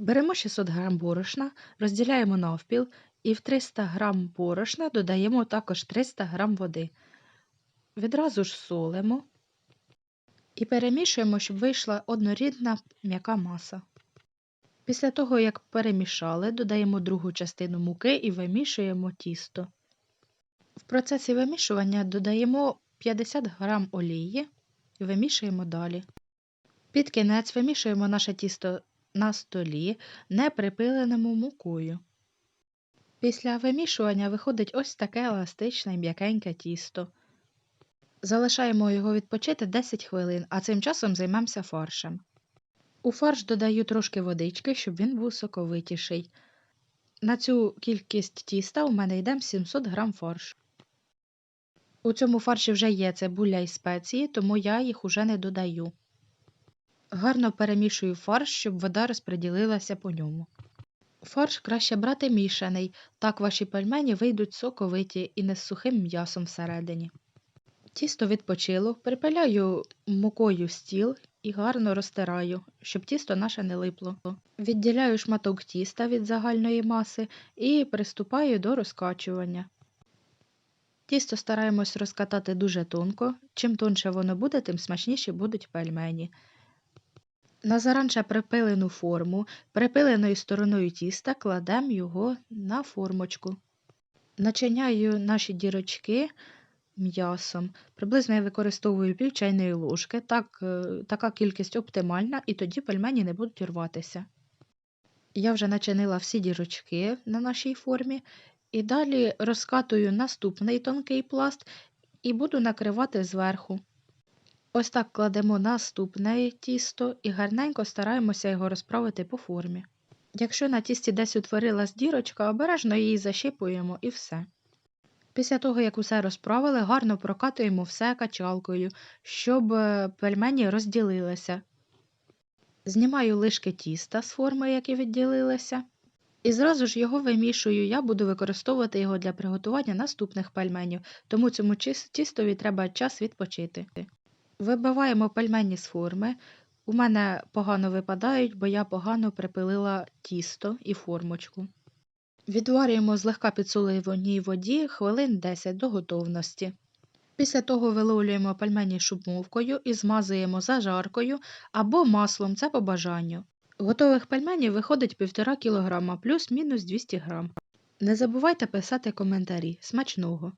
Беремо 600 г борошна, розділяємо навпіл і в 300 г борошна додаємо також 300 г води. Відразу ж солимо і перемішуємо, щоб вийшла однорідна м'яка маса. Після того, як перемішали, додаємо другу частину муки і вимішуємо тісто. В процесі вимішування додаємо 50 г олії і вимішуємо далі. Під кінець вимішуємо наше тісто на столі, не припиленому мукою. Після вимішування виходить ось таке еластичне і м'якеньке тісто. Залишаємо його відпочити 10 хвилин, а цим часом займемося фаршем. У фарш додаю трошки водички, щоб він був соковитіший. На цю кількість тіста у мене йде 700 г фаршу. У цьому фарші вже є цибуля і спеції, тому я їх уже не додаю. Гарно перемішую фарш, щоб вода розподілилася по ньому. Фарш краще брати мішаний, так ваші пельмені вийдуть соковиті і не з сухим м'ясом всередині. Тісто відпочило, припиляю мукою стіл і гарно розтираю, щоб тісто наше не липло. Відділяю шматок тіста від загальної маси і приступаю до розкачування. Тісто стараємось розкатати дуже тонко. Чим тонше воно буде, тим смачніші будуть пельмені. На заранше припилену форму, припиленою стороною тіста кладемо його на формочку. Начиняю наші дірочки м'ясом. Приблизно я використовую пів чайної ложки, так, е, така кількість оптимальна, і тоді пельмені не будуть рватися. Я вже начинила всі дірочки на нашій формі, і далі розкатую наступний тонкий пласт і буду накривати зверху. Ось так кладемо наступне тісто і гарненько стараємося його розправити по формі. Якщо на тісті десь утворилась дірочка, обережно її защіпуємо і все. Після того, як усе розправили, гарно прокатуємо все качалкою, щоб е, пельмені розділилися. Знімаю лишки тіста з форми, які відділилися, і зразу ж його вимішую. Я буду використовувати його для приготування наступних пельменів, тому цьому тістові треба час відпочити. Вибиваємо пельмені з форми. У мене погано випадають, бо я погано припилила тісто і формочку. Відварюємо злегка підсоленій воді хвилин 10 до готовності. Після того виловлюємо пельмені шубмовкою і змазуємо зажаркою або маслом, це по бажанню. Готових пельменів виходить 1,5 кг плюс-мінус 200 г. Не забувайте писати коментарі. Смачного!